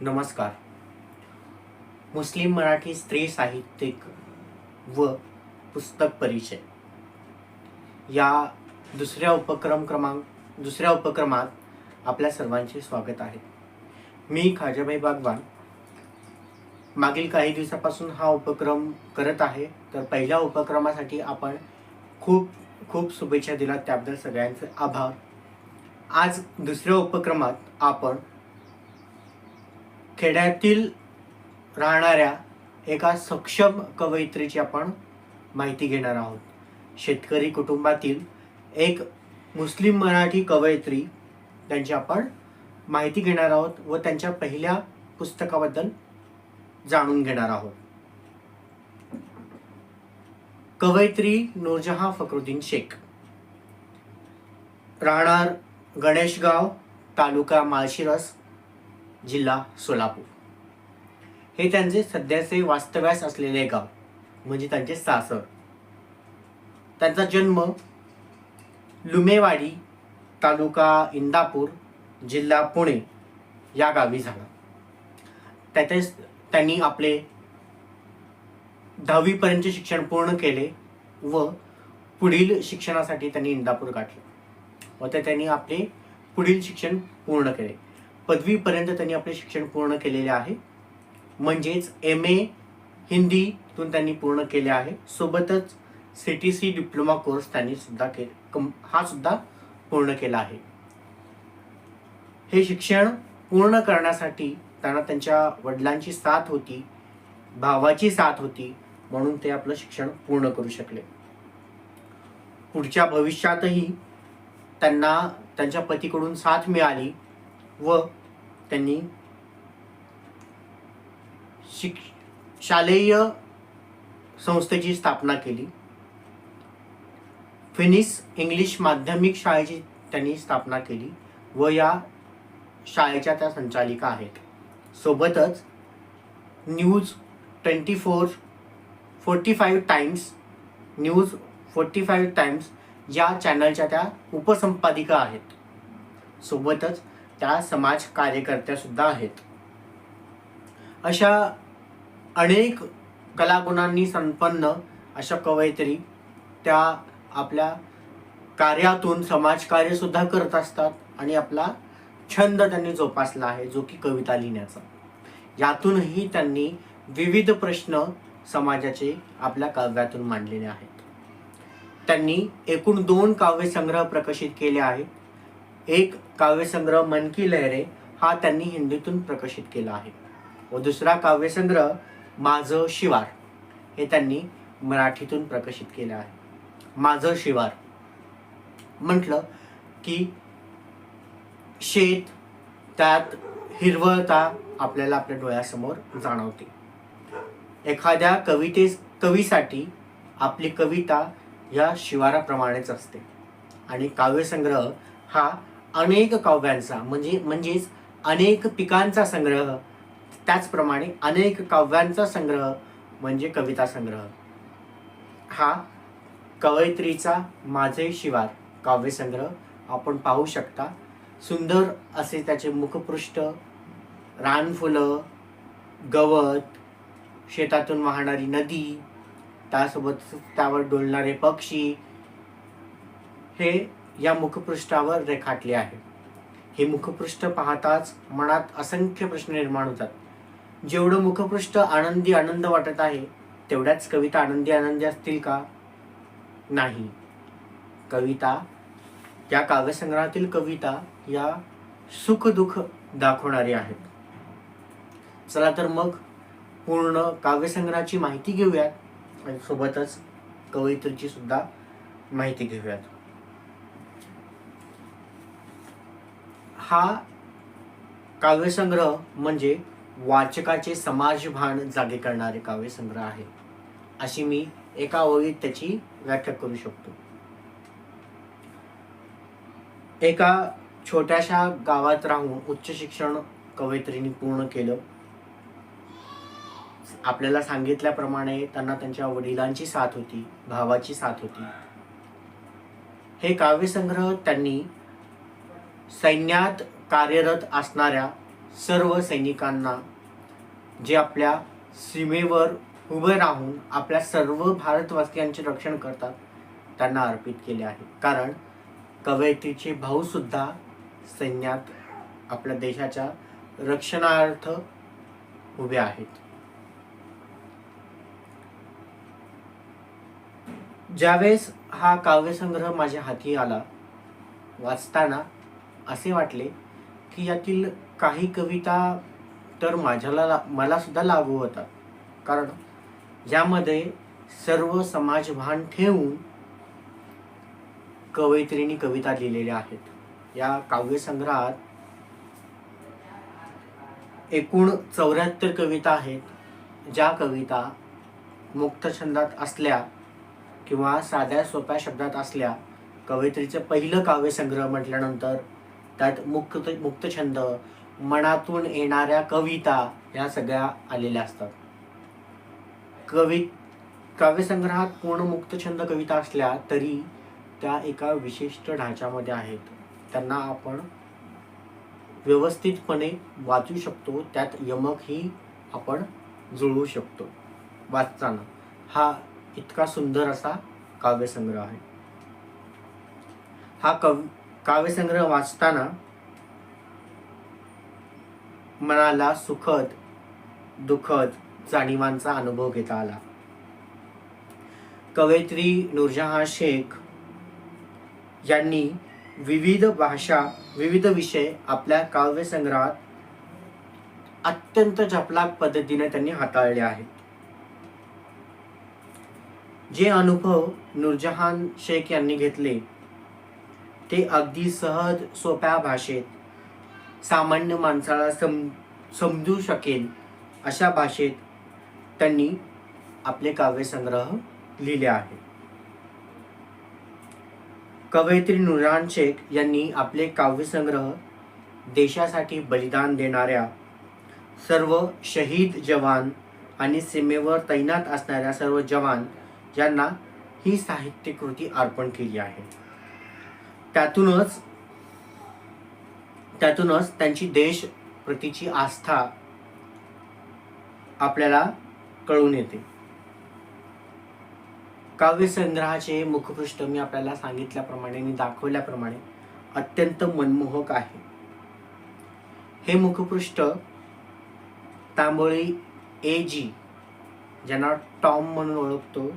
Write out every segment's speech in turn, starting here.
नमस्कार. मुस्लिम मराठी स्त्री साहित्यिक व पुस्तक परिचय. या दुसऱ्या उपक्रम क्रमांक दुसऱ्या उपक्रमात आपल्या सर्वांचे स्वागत आहे. मी खाजाबाई बागवान. मागील काही दिवसापासून हा उपक्रम करत आहे. तर पहिल्या उपक्रमासाठी आपण खूप खूप शुभेच्छा दिलात त्याबद्दल सगळ्यांचे आभार. आज दुसऱ्या उपक्रमात आपण खेड्यातील राहणाऱ्या एका सक्षम कवयित्रीची आपण माहिती घेणार आहोत. शेतकरी कुटुंबातील एक मुस्लिम मराठी कवयित्री त्यांची आपण माहिती घेणार आहोत व त्यांच्या पहिल्या पुस्तकाबद्दल जाणून घेणार आहोत. कवयित्री नूरजहां फक्रुद्दीन शेख. राहणार गणेशगाव तालुका माळशिरस जिल्हा सोलापूर. हे त्यांचे सध्याचे वास्तव्यास असलेले गाव म्हणजे त्यांचे सासर. त्यांचा जन्म लुमेवाडी तालुका इंदापूर जिल्हा पुणे या गावी झाला. त्याचे त्यांनी आपले दहावीपर्यंतचे शिक्षण पूर्ण केले व पुढील शिक्षणासाठी त्यांनी इंदापूर गाठले. व ते त्यांनी आपले पुढील शिक्षण पूर्ण केले. पदवीपर्यंत त्यांनी आपले शिक्षण पूर्ण केलेले आहे. म्हणजेच एम ए हिंदीतून त्यांनी पूर्ण केले आहे. सोबतच C T C diploma course त्यांनी सुद्धा के कम हा सुद्धा पूर्ण केला आहे. हे शिक्षण पूर्ण करण्यासाठी त्यांना त्यांच्या वडिलांची साथ होती भावाची साथ होती म्हणून ते आपलं शिक्षण पूर्ण करू शकले. पुढच्या भविष्यातही त्यांना त्यांच्या पतीकडून साथ मिळाली व त्यांनी शिक शालेय संस्थेची स्थापना केली. फिनिस इंग्लिश माध्यमिक शाळेची त्यांनी स्थापना केली व या शाळेच्या त्या संचालिका आहेत. सोबतच news twenty four forty five times news forty five times या चॅनलच्या त्या उपसंपादिका आहेत. सोबतच त्या समाज कार्यकर्त्या सुद्धा आहेत. अशा अनेक कलागुणांनी संपन्न अशा कवयित्री त्या आपल्या कार्यातून समाजकार्य सुद्धा करत असतात आणि आपला छंद त्यांनी जोपासला आहे जो की कविता लिहिण्याचा. यातूनही त्यांनी विविध प्रश्न समाजाचे आपल्या काव्यातून मांडलेले आहेत. त्यांनी एकूण दोन काव्यसंग्रह प्रकाशित केले आहेत. एक काव्यसंग्रह मन की लहरे हा त्यांनी हिंदीतून प्रकाशित केला आहे. व दुसरा काव्यसंग्रह माझं शिवार हे त्यांनी मराठीतून प्रकाशित केलं आहे. माझं शिवार म्हटलं की शेत त्यात हिरवळता आपल्याला आपल्या डोळ्यासमोर जाणवते. एखाद्या कविते कवीसाठी आपली कविता या शिवाराप्रमाणेच असते. आणि काव्यसंग्रह हा अनेक काव्यांचा म्हणजे म्हणजेच अनेक पिकांचा संग्रह. त्याचप्रमाणे अनेक काव्यांचा संग्रह म्हणजे कविता संग्रह. हा कवयित्रीचा माझे शिवार काव्यसंग्रह आपण पाहू शकता. सुंदर असे त्याचे मुखपृष्ठ रानफुलं गवत शेतातून वाहणारी नदी त्यासोबत त्यावर डोलणारे पक्षी हे या मुखपृष्ठावर रेखाटले आहे. हे मुखपृष्ठ पाहताच मनात असंख्य प्रश्न निर्माण होतात. जेवढं मुखपृष्ठ आनंदी आनंद वाटत आहे तेवढ्याच कविता आनंदी आनंदी असतील का? नाही. कविता या काव्यसंग्रहातील कविता या सुख दुःख दाखवणारी आहेत. चला तर मग पूर्ण काव्यसंग्रहाची माहिती घेऊयात आणि सोबतच कवयित्रीची सुद्धा माहिती घेऊयात. हा काव्यसंग्रह म्हणजे वाचकाचे समाजभान जागे करणारे काव्यसंग्रह आहे. अशी मी एका ओळीत त्याची व्याख्या करू शकतो. एका छोट्याशा गावात राहून उच्च शिक्षण कवयित्रीने पूर्ण केलं. आपल्याला सांगितल्याप्रमाणे त्यांना त्यांच्या वडिलांची साथ होती भावाची साथ होती. हे काव्यसंग्रह त्यांनी सैन्यात कार्यरत असणाऱ्या सर्व सैनिकांना जे आपल्या सीमेवर उभे राहून आपल्या सर्व भारतवासियांचे रक्षण करतात त्यांना अर्पित केले आहे. कारण कवयित्रीचे भाऊसुद्धा सैन्यात आपल्या देशाच्या रक्षणार्थ उभे आहेत. ज्यावेळेस हा काव्यसंग्रह माझ्या हाती आला वाचताना असे वाटले की यातील काही कविता तर माझ्याला ला- लागू होतात कारण यामध्ये सर्व समाजभान ठेवून कवयित्रींनी कविता लिहिलेल्या आहेत. या काव्यसंग्रहात एकूण चौऱ्याहत्तर कविता आहेत ज्या कविता मुक्तछंदात असल्या किंवा साध्या सोप्या शब्दात असल्या कवयित्रीचं पहिलं काव्यसंग्रह म्हटल्यानंतर त्यात मुक्त मुक्तछंद मनातून येणाऱ्या कविता या सगळ्या आलेल्या असतात. कवी काव्यसंग्रहात पूर्ण मुक्तछंद कविता असल्या तरी त्या एका विशिष्ट ढाच्यामध्ये आहेत. त्यांना आपण व्यवस्थितपणे वाचू शकतो त्यात यमकही आपण जुळवू शकतो. वाचताना. हा इतका सुंदर असा काव्यसंग्रह आहे. हा कव काव्यसंग्रह वाचताना मनाला सुखद दुखद जाणीवांचा अनुभव घेता आला. कवयित्री नूरजहां शेख यांनी विविध भाषा विविध विषय आपल्या काव्यसंग्रहात अत्यंत जपलाक पद्धतीने त्यांनी हाताळले आहेत. जे अनुभव नूरजहान शेख यांनी घेतले ते अगदी सहज सोप्या भाषेत सामान्य माणसाला सम समजू शकेल अशा भाषेत त्यांनी आपले काव्यसंग्रह लिहिले आहे. कवयित्री नुरान शेख यांनी आपले काव्यसंग्रह देशासाठी बलिदान देणाऱ्या सर्व शहीद जवान आणि सीमेवर तैनात असणाऱ्या सर्व जवान यांना ही साहित्यकृती अर्पण केली आहे. त्यातूनच त्यातूनच त्यांची देश प्रतीची आस्था आपल्याला कळून येते. काव्यसंग्रहाचे मुखपृष्ठ मी आपल्याला सांगितल्याप्रमाणे मी दाखवल्याप्रमाणे अत्यंत मनमोहक आहे. हे मुखपृष्ठ तांबोळी ए जी ज्यांना टॉम म्हणून ओळखतो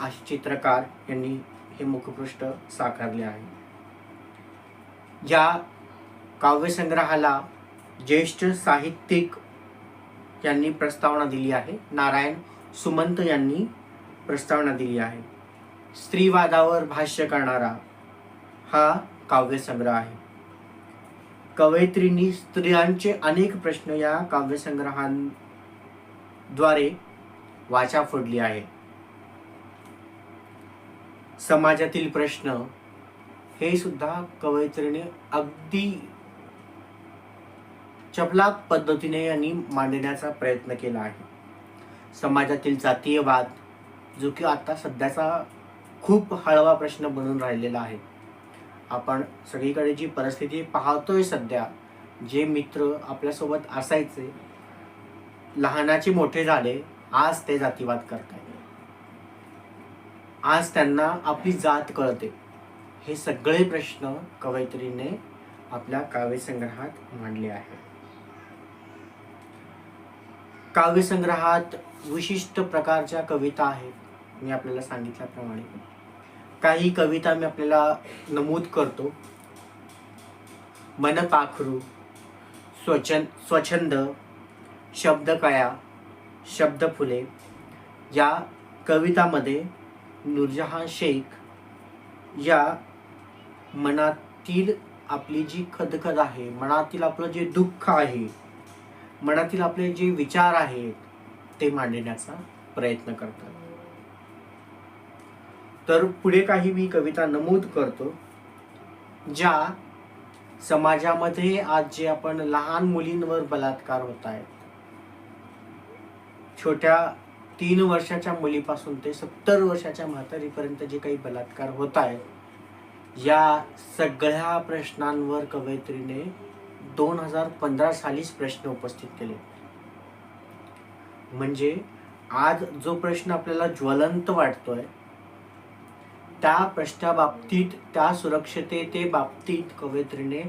असे चित्रकार यांनी हे मुखपृष्ठ साकारले आहे. या काव्यसंग्रहाला ज्येष्ठ साहित्यिक यांनी प्रस्तावना दिली आहे. नारायण सुमंत यांनी प्रस्तावना दिली आहे. स्त्रीवादावर भाष्य करणारा हा काव्यसंग्रह आहे. कवयित्रींनी स्त्रियांचे अनेक प्रश्न या काव्यसंग्रहांद्वारे वाचा फोडली आहे समाजातील प्रश्न हे सुद्धा कवयित्रीने अगदी चपलाक पद्धतीने यांनी मांडण्याचा प्रयत्न केला आहे. समाजातील जातीयवाद जो की आता सध्याचा खूप हळवा प्रश्न बनून राहिलेला आहे. आपण सगळीकडे जी परिस्थिती पाहतोय सध्या जे मित्र आपल्यासोबत असायचे लहानाचे मोठे झाले आज ते जातीवाद करताय आज त्यांना आपली जात कळते. हे सगळे प्रश्न कवयित्रीने आपल्या काव्यसंग्रहात मांडले आहे काव्यसंग्रहात विशिष्ट प्रकारच्या कविता आहेत मी आपल्याला सांगितल्याप्रमाणे. काही कविता मी आपल्याला नमूद करतो. मन पाखरू स्वचन स्वछंद शब्दकया शब्द फुले या कवितामध्ये नूरजहान शेख या मनातील आपली जी खदखद आहे मनातील आपलं जे दुःख आहे मनातील आपले जे विचार आहेत ते मांडण्याचा प्रयत्न करतात. तर पुढे काही मी कविता नमूद करतो ज्या समाजामध्ये आज जे आपण लहान मुलींवर बलात्कार होत आहेत छोट्या तीन वर्षाच्या मुलीपासून ते सत्तर वर्षाच्या म्हातारीपर्यंत जे काही बलात्कार होत आहेत या सगळ्या प्रश्नांवर कवयित्रीने दोन हजार पंधरा सालीच प्रश्न उपस्थित केले. म्हणजे आज जो प्रश्न आपल्याला ज्वलंत वाटतोय त्या प्रश्नाबाबतीत त्या सुरक्षतेते बाबतीत कवयित्रीने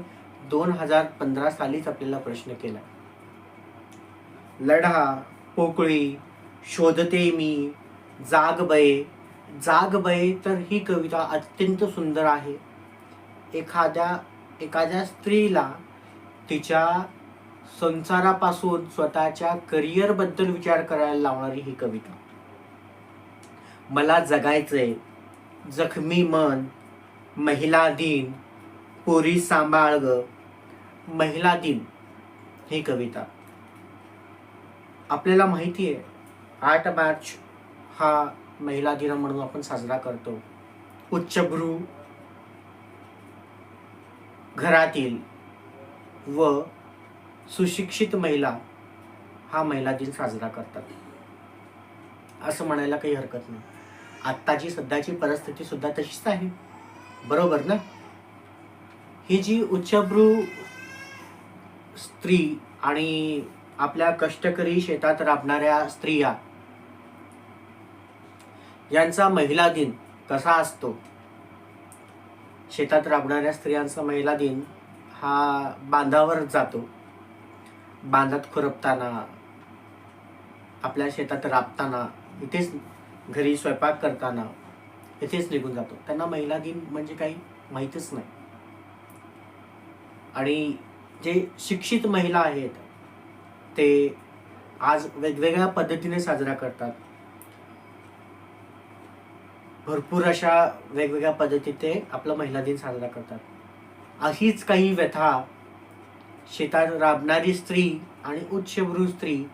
दोन हजार पंधरा सालीच आपल्याला प्रश्न केला. लढा पोकळी शोधते मी. जाग बये जाग बये तर ही कविता अत्यंत सुंदर आहे. एखाद्या एखाद्या स्त्रीला तिच्या संसारापासून स्वतःच्या करिअरबद्दल विचार करायला लावणारी ही कविता. मला जगायचंय. जखमी मन. महिला दिन. पोरी सांभाळ ग. महिला दिन. ही कविता. आपल्याला माहिती आहे आठ मार्च हा महिला दिन म्हणून आपण साजरा करतो. उच्चभ्रू घरातील व सुशिक्षित महिला हा महिला दिन साजरा करतात. असं म्हणायला काही हरकत नाही. आत्ताची सध्याची परिस्थिती सुद्धा तशीच आहे. बरोबर ना? ही जी उच्चभ्रू स्त्री आणि आपल्या कष्टकरी शेतात राबणाऱ्या स्त्रिया यांचा महिला दिन कसा असतो? शेतात राबणाऱ्या स्त्रियांचा महिला दिन हा बांधावर जातो. बांधात खुरपताना आपल्या शेतात राबताना इथेच घरी स्वयंपाक करताना इथेच निघून जातो. त्यांना महिला दिन म्हणजे काही माहीतच नाही. आणि जे शिक्षित महिला आहेत ते आज वेगवेगळ्या पद्धतीने साजरा करतात. भरपूर अशा वेगवेगळ्या पद्धतीत ते आपला महिला दिन साजरा करतात. अशीच काही व्यथा शेतात राबणारी स्त्री आणि उच्चभ्रू स्त्री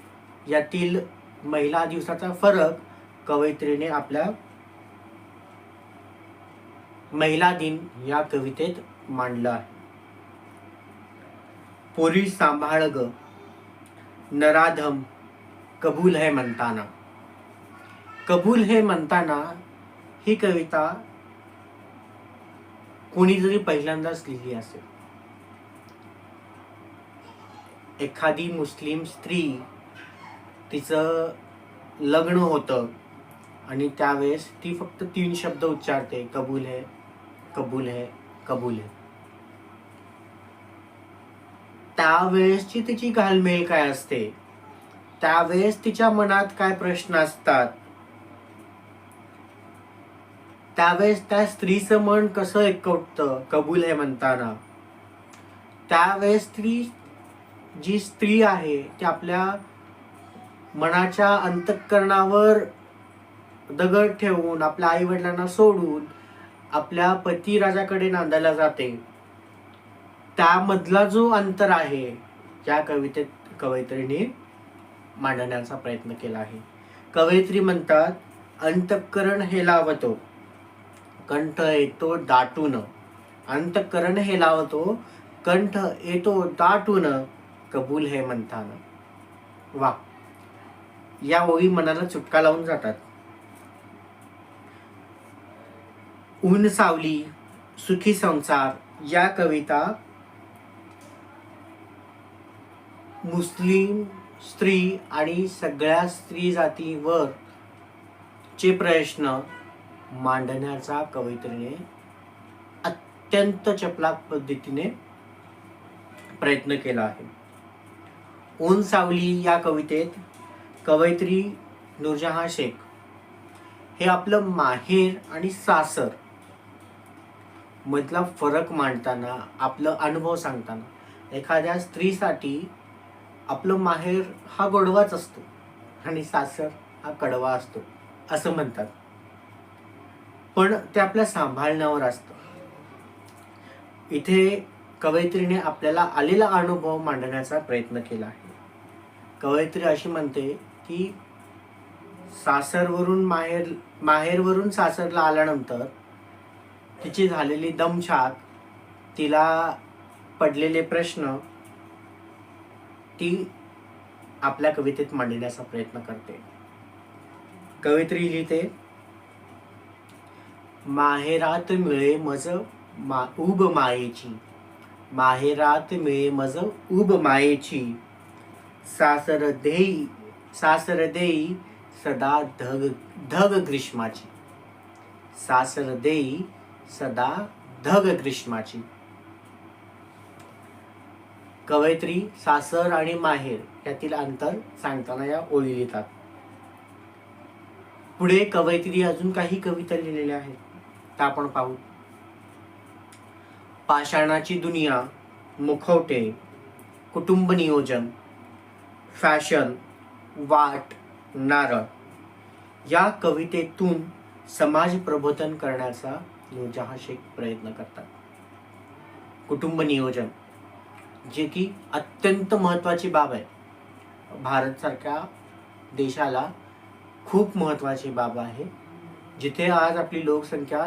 यातील महिला दिवसाचा फरक कवयित्रीने आपल्या महिला दिन या कवितेत मांडला आहे. पोरी सांभाळ ग नराधम कबूल है म्हणताना. कबूल हे म्हणताना ही कविता कोणी जरी पहिल्यांदाच लिहिली असेल. एखादी मुस्लिम स्त्री तिचं लग्न होतं आणि त्यावेळेस ती फक्त तीन शब्द उच्चारते कबूल है कबूल है कबूल है. त्यावेळेसची तिची घालमेल काय असते? त्यावेळेस तिच्या मनात काय प्रश्न असतात? त्यावेळेस त्या स्त्रीचं मन कसं एकवटतं कबूल आहे म्हणताना. त्यावेळेस स्त्री जी स्त्री आहे ती आपल्या मनाच्या अंतःकरणावर दगड ठेवून आपल्या आईवडिलांना सोडून आपल्या पती राजाकडे नांदायला जाते. त्यामधला जो अंतर आहे या कवितेत कवयित्रीने मांडण्याचा प्रयत्न केला आहे. कवयित्री म्हणतात अंतःकरण हे लावतो. कंठ येतो दाटून. अंतकरण हे लावतो कंठ येतो दाटून कबूल हे म्हणताना. वा. या ओळी मनाला चुटका लावून जातात. ऊन सावली सुखी संसार या कविता मुस्लिम स्त्री आणि सगळ्या स्त्री जातीवर चे प्रश्न मांडण्याचा कवयित्रीने अत्यंत चपलाक पद्धतीने प्रयत्न केला आहे. ऊन सावली या कवितेत कवयित्री नूरजहां शेख हे आपलं माहेर आणि सासर मधला फरक मांडताना आपलं अनुभव सांगताना एखाद्या स्त्रीसाठी आपलं माहेर हा गोडवाच असतो आणि सासर हा कडवा असतो असं म्हणतात. पण ते आपल्या सांभाळण्यावर असतं. इथे कवयित्रीने आपल्याला आलेला अनुभव मांडण्याचा प्रयत्न केला आहे. कवयित्री अशी म्हणते की सासरवरून माहेर माहेरवरून सासरला आल्यानंतर तिची झालेली दमछाक तिला पडलेले प्रश्न ती आपल्या कवितेत मांडण्याचा प्रयत्न करते. कवयित्री लिहिते माहेरात मिळे मज मा उब मायेची. माहेरात मिळे मज उब मायेची. सासर देई सासर देई सदा धग धग ग्रीष्माची. सासर देई सदा धग ग्रीष्माची. कवयित्री सासर आणि माहेर यातील अंतर सांगताना या ओळी लिहितात. पुढे कवयित्री अजून काही कविता लिहिलेल्या आहेत. आता आपण पाहू. पाषाणाची दुनिया मुखवटे कुटुंब नियोजन फॅशन वाट नारळ या कवितेतून समाज प्रबोधन करण्याचा नूरजहां शेख प्रयत्न करतात. कुटुंब नियोजन जे की अत्यंत महत्त्वाची बाब आहे. भारतसारख्या देशाला खूप महत्त्वाची बाब आहे. जिथे आज आपली लोकसंख्या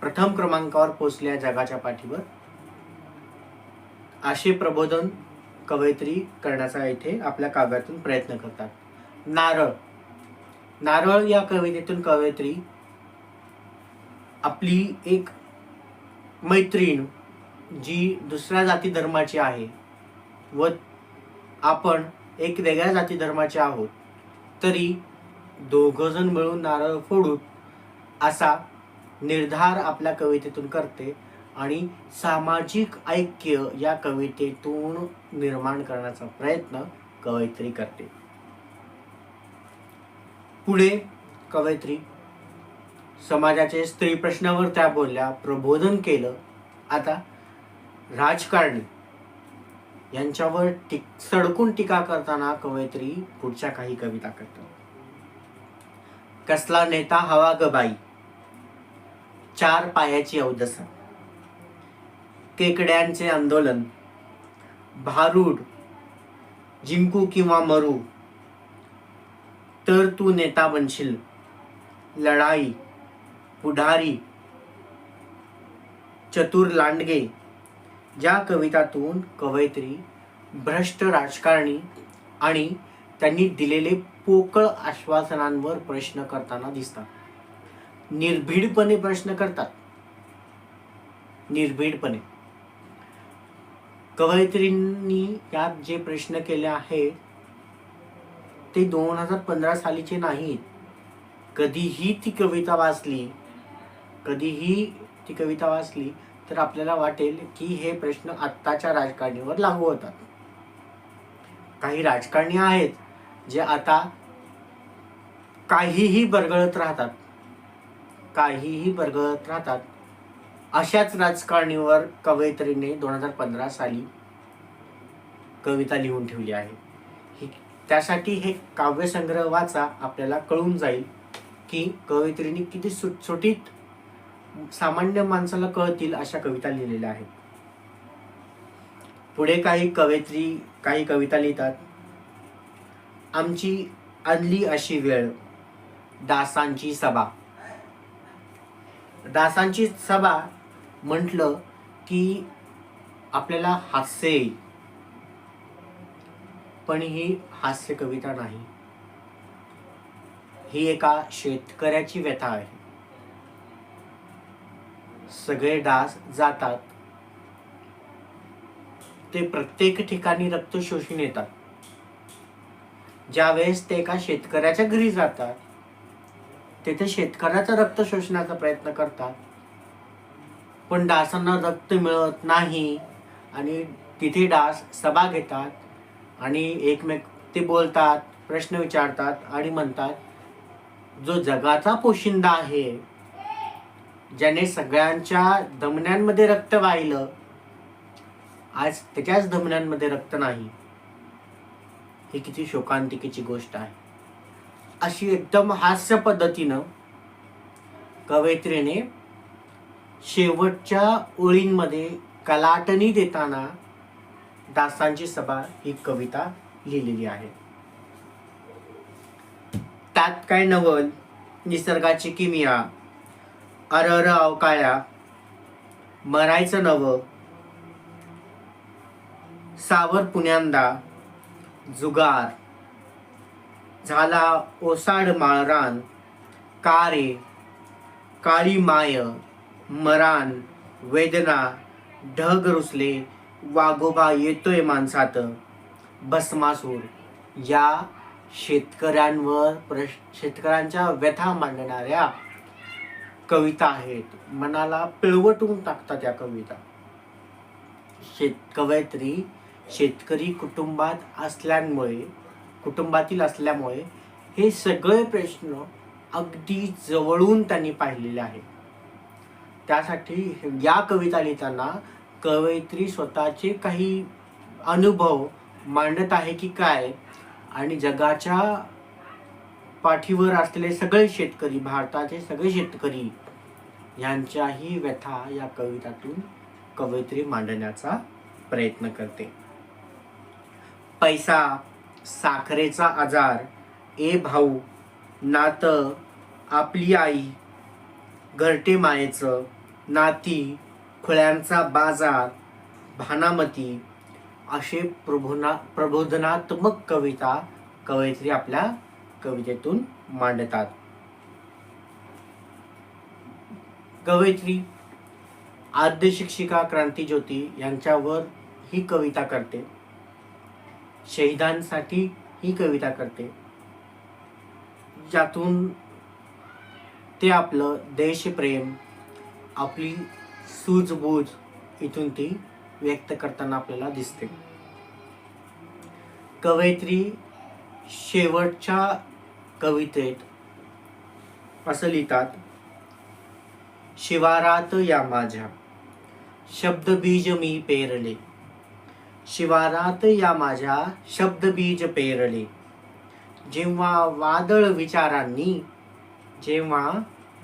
प्रथम क्रमांकावर पोचली आहे जगाच्या पाठीवर असे प्रबोधन कवयित्री करण्याचा इथे आपल्या काव्यातून प्रयत्न करतात. नारळ. नारळ या कवितेतून कवयित्री आपली एक मैत्रीण जी दुसऱ्या जाती धर्माची आहे व आपण एक वेगळ्या जाती धर्माचे आहोत तरी दोघजण मिळून नारळ फोडू असा निर्धार आपल्या कवितेतून करते आणि सामाजिक ऐक्य या कवितेतून निर्माण करण्याचा प्रयत्न कवयित्री करते. पुढे कवयित्री समाजाचे स्त्री प्रश्नावर त्या बोलल्या प्रबोधन केलं. आता राजकारणी यांच्यावर टिक सडकून टीका करताना कवयित्री पुढच्या काही कविता करतात. कसला नेता हवा ग बाई? चार पायाची अवदसा केकड्यांचे आंदोलन. भारूड. जिंकू किंवा मरू. तर तू नेता बनशील. लढाई. पुढारी. चतुर लांडगे. ज्या कवितातून कवयित्री भ्रष्ट राजकारणी आणि त्यांनी दिलेले पोकळ आश्वासनांवर प्रश्न करताना दिसतात. निर्भीडपणे प्रश्न करतात. निर्भीडपणे. कवयित्रींनी यात जे प्रश्न केले आहेत ते दोन हजार पंधरा सालीचे नाहीत. कधीही ती कविता वाचली कधीही ती कविता वाचली तर आपल्याला वाटेल की हे प्रश्न आत्ताच्या राजकारणीवर लागू होतात. काही राजकारणी आहेत जे आता काहीही बरगळत राहतात काहीही बरगळत राहतात अशाच राजकारणीवर कवयित्रीने दोन हजार पंधरा साली कविता लिहून ठेवली आहे. ही त्यासाठी हे काव्यसंग्रह वाचा आपल्याला कळून जाईल की कवयित्रीने किती सुटसुटीत सामान्य माणसाला कळतील अशा कविता लिहिलेल्या आहेत. पुढे काही कवयित्री काही कविता लिहितात. आमची आणली अशी वेळ दासांची सभा. दासांची सभा म्हटलं की आपल्याला हास्य येईल. पण ही हास्य कविता नाही. ही एका शेतकऱ्याची व्यथा आहे. सगळे डास जातात. ते प्रत्येक ठिकाणी रक्त शोषून येतात ज्यावेळेस ते एका शेतकऱ्याच्या घरी जातात तेथे शेतकऱ्याचं रक्त शोषण्याचा प्रयत्न करतात. पण डासांना रक्त मिळत नाही आणि तिथे डास सभा घेतात आणि एकमेक ते बोलतात प्रश्न विचारतात आणि म्हणतात जो जगाचा पोशिंदा आहे ज्याने सगळ्यांच्या धमन्यांमध्ये रक्त वाहिलं आज त्याच्याच धमन्यांमध्ये रक्त नाही. ही किती शोकांतिकेची गोष्ट आहे. अशी एकदम हास्य पद्धतीनं कवयित्रीने शेवटच्या ओळींमध्ये कलाटणी देताना दासांची सभा ही कविता लिहिलेली आहे. त्यात काय नवल निसर्गाची किमिया अरर अवकाळ्या मरायचं नवं सावर पुण्यांदा जुगार. झाला ओसाड माळरान कारे काळी माय मरान वेदना ढग रुसले वाघोबा येतोय माणसात भस्मासूर. या शेतकऱ्यांवर प्रश शेतकऱ्यांच्या व्यथा मांडणाऱ्या कविता आहेत. मनाला पिळवटून टाकतात या कविता. शेत कवयित्री शेतकरी कुटुंबात असल्यामुळे कुटुंबातील असल्यामुळे हे सगळे प्रश्न अगदी जवळून त्यांनी पाहिलेले आहे त्यासाठी या कविता लिहिताना कवयित्री स्वतःचे काही अनुभव मांडत आहे की काय? आणि जगाच्या पाठीवर असलेले सगळे शेतकरी भारताचे सगळे शेतकरी यांच्याही व्यथा या कवितातून कवयित्री मांडण्याचा प्रयत्न करते. पैसा साखरेचा आजार ए भाऊ नातं आपली आई घरटे मायेचं नाती खुळ्यांचा बाजार भानामती असे प्रबोधना प्रबोधनात्मक कविता कवयित्री आपल्या कवितेतून मांडतात. कवयित्री आद्य शिक्षिका क्रांतीज्योती यांच्यावर ही कविता करते. शहीदांसाठी ही कविता करते. ज्यातून ते आपलं देशप्रेम आपली सूझबूझ इथून ती व्यक्त करताना आपल्याला दिसते. कवयित्री शेवटच्या कवितेत असं लिहितात शिवारात या माझ्या शब्दबीज मी पेरले शिवारात या माझ्या शब्दबीज पेरले. जेव्हा वादळ विचारांनी जेव्हा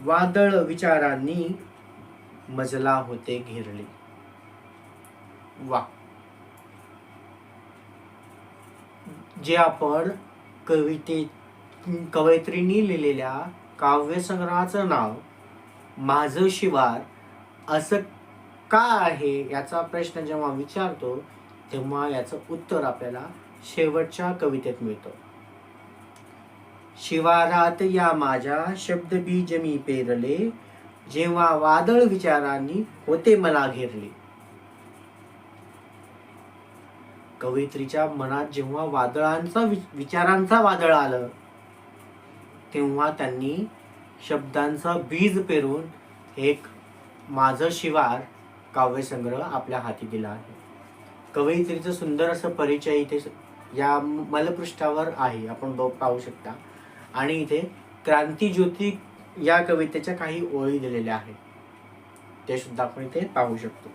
वादळ विचारांनी मजला होते घेरले. वा. जे आपण कविते कवयित्रींनी लिहिलेल्या काव्यसंग्रहाचं नाव माझं शिवार असं का आहे याचा प्रश्न जेव्हा विचारतो तेव्हा याचं उत्तर आपल्याला शेवटच्या कवितेत मिळतं. शिवारात या माझ्या शब्दबीज मी पेरले जेव्हा वादळ विचारांनी होते मला घेरले. कवयित्रीच्या मनात जेव्हा वादळांचा विचारांचा वादळ आलं तेव्हा त्यांनी शब्दांचा बीज पेरून एक माझं शिवार काव्यसंग्रह आपल्या हाती दिला आहे. कवयित्रीचं सुंदर असं परिचय इथे या मलपृष्ठावर आहे. आपण बघ पाहू शकता. आणि इथे क्रांतीज्योती या कवितेच्या काही ओळी दिलेल्या आहेत. ते सुद्धा आपण इथे पाहू शकतो.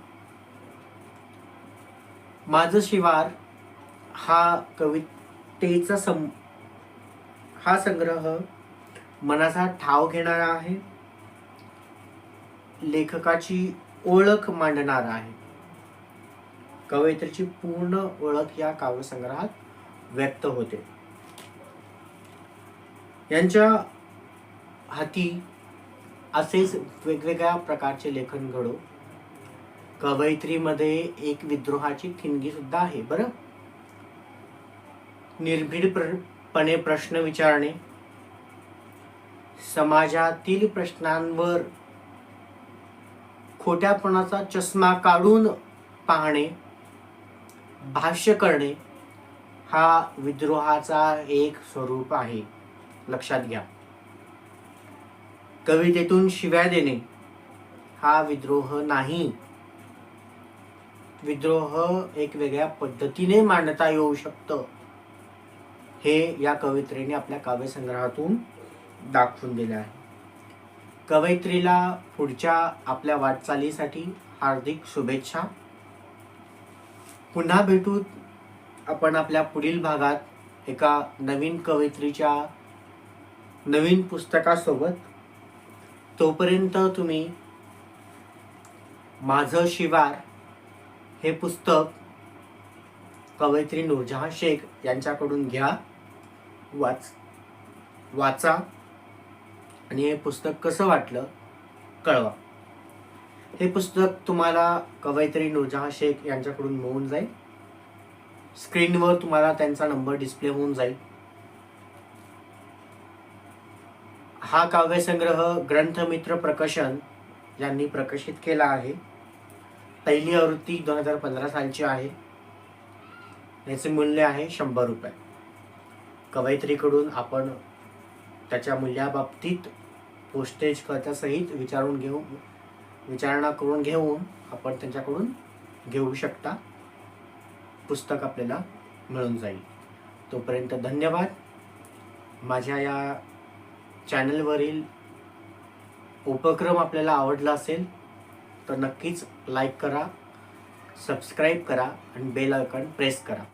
माझं शिवार हा कवितेचा सं हा संग्रह मनाचा ठाव घेणारा आहे. लेखकाची ओळख मांडणारा आहे. कवयित्रीची पूर्ण ओळख या काव्यसंग्रहात व्यक्त होते. यांच्या हाती असेच वेगवेगळ्या प्रकारचे लेखन घडो. कवयित्रीमध्ये एक विद्रोहाची ठिणगी सुद्धा आहे बरं? निर्भीडपणे प्रश्न विचारणे. समाजातील प्रश्नांवर खोट्यापणाचा चष्मा काढून पाहणे. भाष्य करणे हा विद्रोहाचा एक स्वरूप आहे. लक्षात घ्या. कवितेतून शिव्या देणे हा विद्रोह नाही. विद्रोह एक वेगळ्या पद्धतीने मांडता येऊ शकतं. हे या कवित्रेने आपल्या काव्यसंग्रहातून दाखवून दिले आहे. कवयित्रीला पुढच्या आपल्या वाटचालीसाठी हार्दिक शुभेच्छा. पुन्हा भेटू आपण आपल्या पुढील भागात एका नवीन कवयित्रीच्या नवीन पुस्तकासोबत. तोपर्यंत तुम्ही माझं शिवार हे पुस्तक कवयित्री नूरजहां शेख यांच्याकडून घ्या वाच वाचा आणि हे पुस्तक कसं वाटलं कळवा. हे पुस्तक तुम्हाला कवयित्री नूरजहा शेख यांच्याकडून मिळून जाईल. स्क्रीनवर तुम्हाला त्यांचा नंबर डिस्प्ले होऊन जाईल. हा काव्यसंग्रह ग्रंथमित्र प्रकाशन यांनी प्रकाशित केला आहे. पहिली आवृत्ती दोन हजार पंधरा सालची आहे. याचे मूल्य आहे शंभर रुपये. कवयित्रीकडून आपण त्याच्या मूल्याबाबतीत पोस्टेज खर्चासहित विचारून घेऊ. विचारणा करून घेऊन आपण त्यांच्याकडून घेऊ शकता. पुस्तक आपल्याला मिळून जाईल. तोपर्यंत धन्यवाद. माझ्या या चॅनलवरील उपक्रम आपल्याला आवडला असेल तर नक्कीच लाईक करा सबस्क्राईब करा आणि बेल आयकॉन प्रेस करा.